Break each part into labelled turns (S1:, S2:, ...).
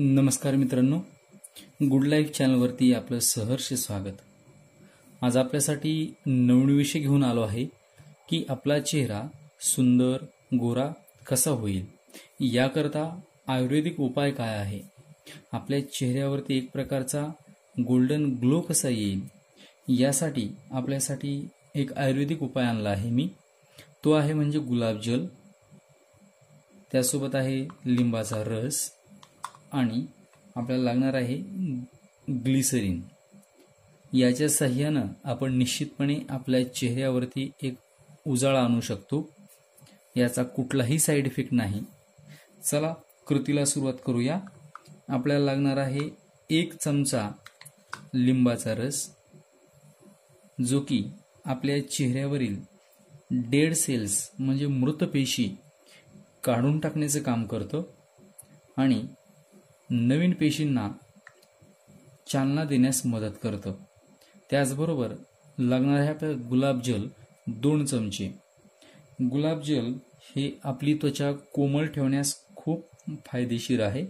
S1: नमस्कार मित्रांनो. Good life चॅनलवरती आपलं सहर्ष स्वागत. आज आपल्यासाठी नवीन विषय घेऊन आलो आहे की आपला चेहरा सुंदर गोरा कसा होईल? याकरता आयुर्वेदिक उपाय काय आहे? आपल्या चेहऱ्यावरती एक प्रकारचा गोल्डन ग्लो कसा येईल? यासाठी आपल्यासाठी एक आयुर्वेदिक उपाय आणला आहे मी. तो आहे म्हणजे गुलाबजल. त्यासोबत आहे लिंबाचा रस. आणि आपल्याला लागणार आहे ग्लिसरीन. याच्या सहाय्यानं आपण निश्चितपणे आपल्या चेहऱ्यावरती एक उजाळा आणू शकतो. याचा कुठलाही साईड इफेक्ट नाही. चला कृतीला सुरुवात करूया. आपल्याला लागणार आहे एक चमचा लिंबाचा रस जो की आपल्या चेहऱ्यावरील डेड सेल्स म्हणजे मृत पेशी काढून टाकण्याचं काम करतं. आणि नवीन पेशींना चालना देण्यास मदत करतं. त्याचबरोबर लागणाऱ्या गुलाबजल दोन चमचे. गुलाबजल हे आपली त्वचा कोमल ठेवण्यास खूप फायदेशीर आहे.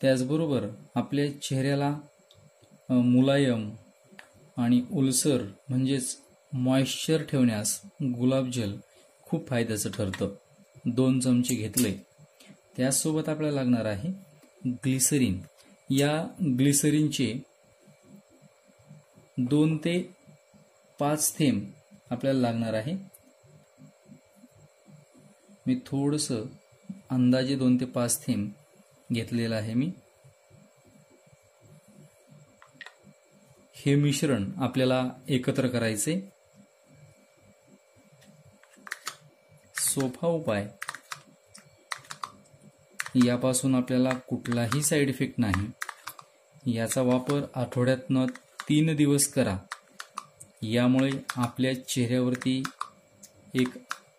S1: त्याचबरोबर आपल्या चेहऱ्याला मुलायम आणि उलसर म्हणजेच मॉइश्चर ठेवण्यास गुलाबजल खूप फायद्याचं ठरतं. दोन चमचे घेतले त्यासोबत आपल्याला लागणार आहे ग्लिसरीन. या ग्लिसरीनचे दोन ते पाच थेंब आपल्याला लागणार आहे. मी थोडस अंदाजे दोन ते पाच थेंब घेतलेलं आहे मी. हे मिश्रण आपल्याला एकत्र करायचे. सोफा उपाय यापासून आपल्याला कुठलाही साईड इफेक्ट नाही. याचा वापर आठवड्यातनं तीन दिवस करा. यामुळे आपल्या चेहऱ्यावरती एक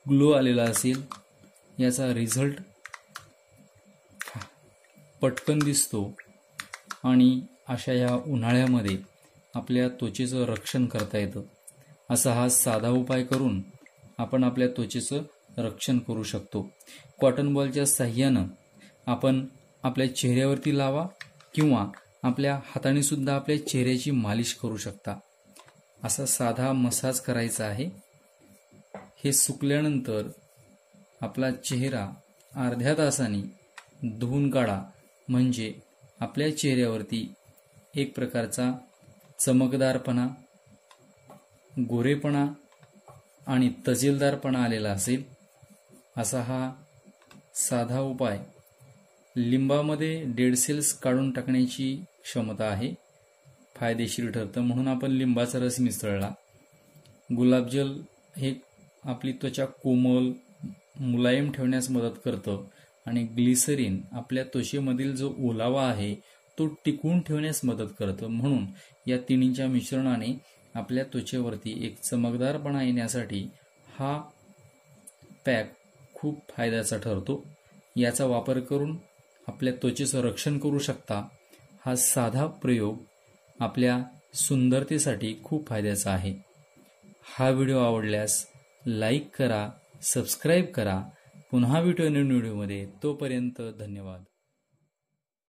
S1: ग्लो आलेला असेल. याचा रिझल्ट पटकन दिसतो. आणि अशा या उन्हाळ्यामध्ये आपल्या त्वचेचं रक्षण करता येतं. असा हा साधा उपाय करून आपण आपल्या त्वचेचं रक्षण करू शकतो. कॉटन बॉलच्या साह्यानं आपण आपल्या चेहऱ्यावरती लावा किंवा आपल्या हाताने सुद्धा आपल्या चेहऱ्याची मालिश करू शकता. असा साधा मसाज करायचा आहे. हे सुकल्यानंतर आपला चेहरा अर्ध्या तासाने धुवून काढा. म्हणजे आपल्या चेहऱ्यावरती एक प्रकारचा चमकदारपणा गोरेपणा आणि तजेलदारपणा आलेला असेल. असा हा साधा उपाय लिंबामध्ये डेड सेल्स काढून टाकण्याची क्षमता आहे. फायदेशीर ठरतं म्हणून आपण लिंबाचा रस मिसळला. गुलाबजल हे आपली त्वचा कोमल मुलायम ठेवण्यास मदत करतं आणि ग्लिसरीन आपल्या त्वचेमधील जो ओलावा आहे तो टिकवून ठेवण्यास मदत करतं. म्हणून या तिन्हीच्या मिश्रणाने आपल्या त्वचेवरती एक चमकदारपणा येण्यासाठी हा पॅक खूप फायद्याचा ठरतो. याचा वापर करून आपल्या त्वचेचं रक्षण करू शकता. हा साधा प्रयोग आपल्या सुंदरतेसाठी खूप फायद्याचा आहे. हा व्हिडिओ आवडल्यास लाईक करा सबस्क्राईब करा. पुन्हा व्हिडिओ नवीन व्हिडिओमध्ये. तोपर्यंत धन्यवाद.